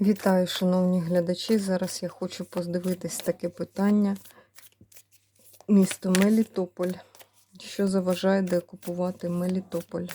Вітаю, шановні глядачі. Зараз я хочу подивитись таке питання. Місто Мелітополь. Що заважає деокупувати Мелітополь?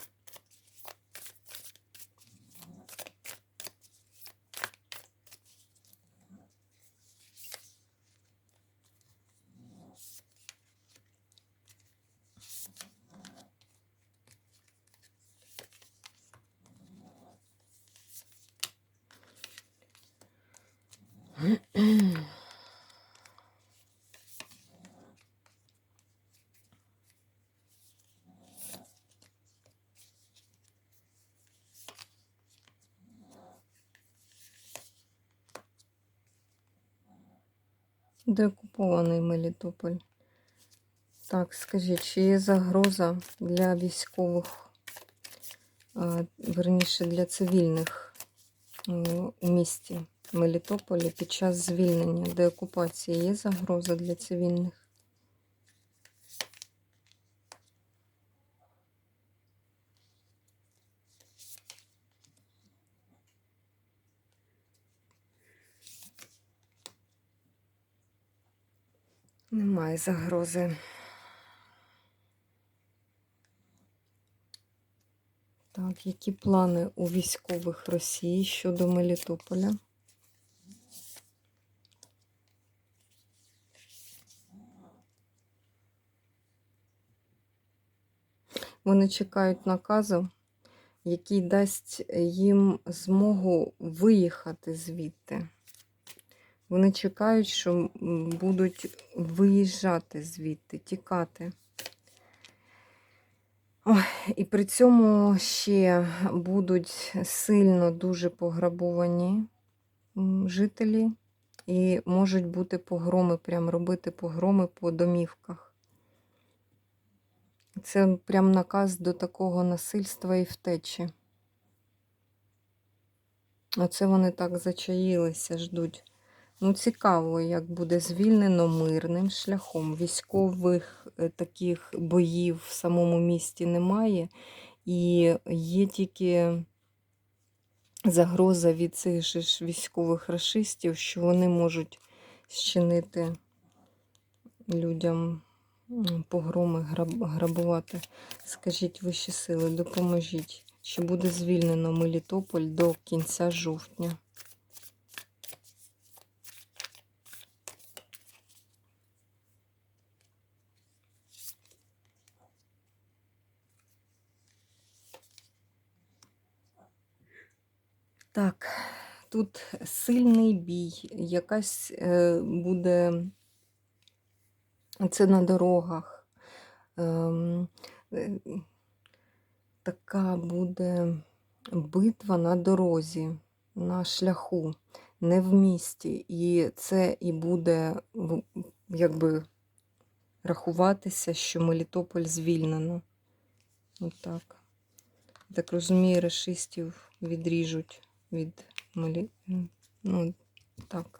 Деокупований Мелітополь. Так, скажіть, чи є загроза для військових, верніше для цивільних у місті Мелітополі під час звільнення деокупації? Є загроза для цивільних? Немає загрози. Так, які плани у військових Росії щодо Мелітополя? Вони чекають наказу, який дасть їм змогу виїхати звідти. Вони чекають, що будуть виїжджати звідти, тікати. І при цьому ще будуть сильно дуже пограбовані жителі, і можуть бути погроми, прям робити погроми по домівках. Це прям наказ до такого насильства і втечі. Оце вони так зачаїлися, ждуть. Ну, цікаво, як буде звільнено мирним шляхом. Військових е, таких боїв в самому місті немає. І є тільки загроза від цих ж військових расистів, що вони можуть зчинити людям погроми, грабувати. Скажіть вищі сили, допоможіть. Чи буде звільнено Мелітополь до кінця жовтня? Так, тут сильний бій, якась е, буде це на дорогах. Ем, е, така буде битва на дорозі, на шляху, не в місті. І це і буде якби рахуватися, що Мелітополь звільнено. Отак. Так розумію, расистів відріжуть від Мелі... Ну, так.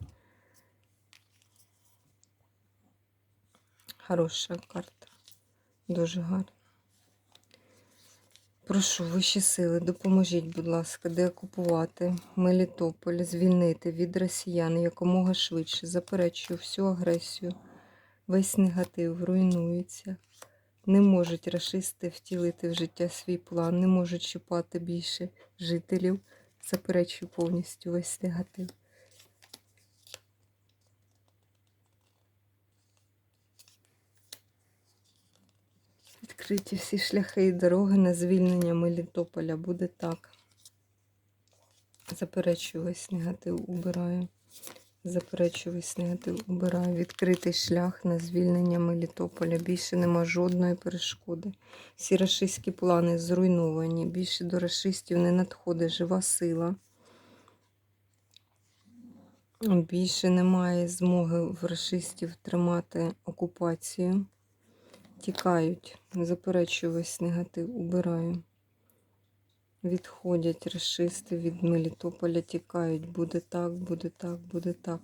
Хороша карта. Дуже гарна. Прошу, вищі сили, допоможіть, будь ласка, деокупувати Мелітополь, звільнити від росіян якомога швидше. Заперечую всю агресію, весь негатив руйнується. Не можуть рашисти втілити в життя свій план, не можуть чіпати більше жителів. Заперечую повністю весь негатив. Відкриті всі шляхи і дороги на звільнення Мелітополя. Буде так. Заперечую весь негатив, убираю. Заперечую весь негатив, убираю. Відкритий шлях на звільнення Мелітополя. Більше нема жодної перешкоди. Всі рашистські плани зруйновані. Більше до рашистів не надходить жива сила. Більше немає змоги в рашистів тримати окупацію. Тікають. Заперечую весь негатив, убираю. Відходять расисти від Мелітополя, тікають. Буде так, буде так, буде так.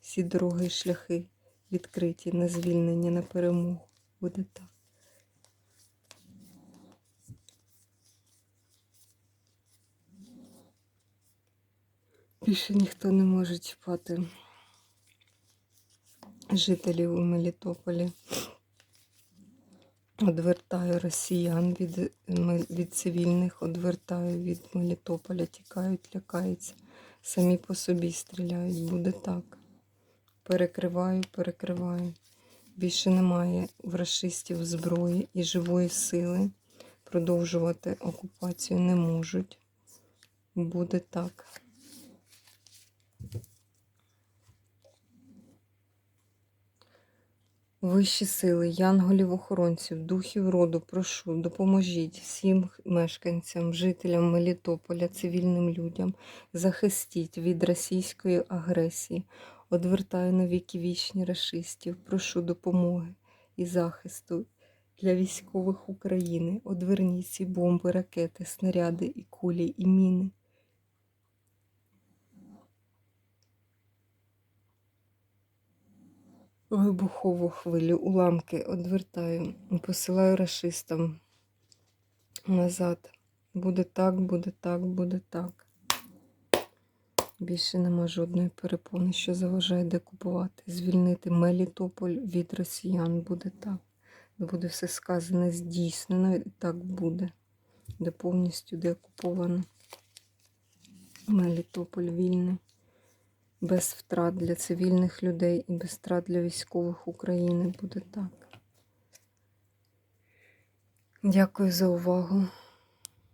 Всі дороги і шляхи відкриті на звільнення, на перемогу. Буде так. Більше ніхто не може чіпати жителів у Мелітополі. Одвертаю росіян від, від цивільних, одвертаю від Мелітополя, тікають, лякаються. Самі по собі стріляють. Буде так. Перекриваю, перекриваю. Більше немає в рашистів зброї і живої сили. Продовжувати окупацію не можуть. Буде так. Вищі сили, янголів-охоронців, духів роду, прошу, допоможіть всім мешканцям, жителям Мелітополя, цивільним людям, захистіть від російської агресії, одвертаю на віки вічні рашистів, прошу допомоги і захисту для військових України. Одверніть ці бомби, ракети, снаряди і кулі, і міни. Вибухову хвилю, уламки одвертаю, посилаю рашистам назад. Буде так, буде так, буде так. Більше нема жодної перепони, що заважає декупувати, звільнити Мелітополь від росіян. Буде так. Буде все сказане, здійснено, і так буде. Де повністю деокуповано. Мелітополь вільний без втрат для цивільних людей і без втрат для військових України буде так. Дякую за увагу.